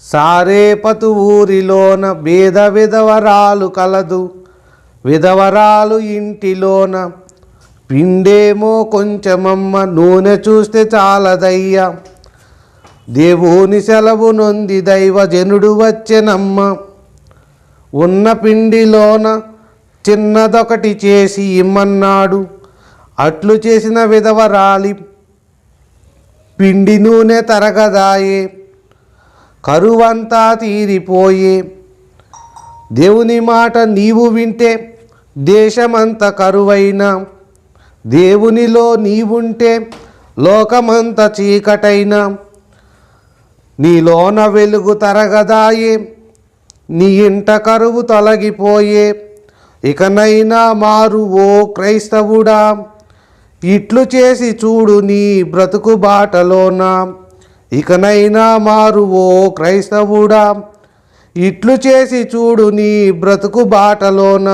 సారేపతు ఊరిలోన వేద విధవరాలు కలదు. విధవరాలు ఇంటిలోన పిండేమో కొంచెమమ్మ నూనె చూస్తే చాలదయ్యా. దేవుని సెలవు నొంది దైవజనుడు వచ్చెనమ్మ. ఉన్న పిండిలోన చిన్నదొకటి చేసి ఇమ్మన్నాడు. అట్లు చేసిన విధవరాలి పిండి నూనె తరగదాయే. కరువంతా తీరిపోయే. దేవుని మాట నీవు వింటే దేశమంత కరువైనా. దేవునిలో నీవుంటే లోకమంత చీకటైనా. నీలోన వెలుగు తరగదాయే. నీ ఇంట కరువు తొలగిపోయే. ఇకనైనా మారు ఓ క్రైస్తవుడా. ఇట్లు చేసి చూడు నీ బ్రతుకు బాటలోనా. ఇకనైనా మారు ఓ క్రైస్తవుడా. ఇట్లు చేసి చూడు నీ బ్రతుకు బాటలోన.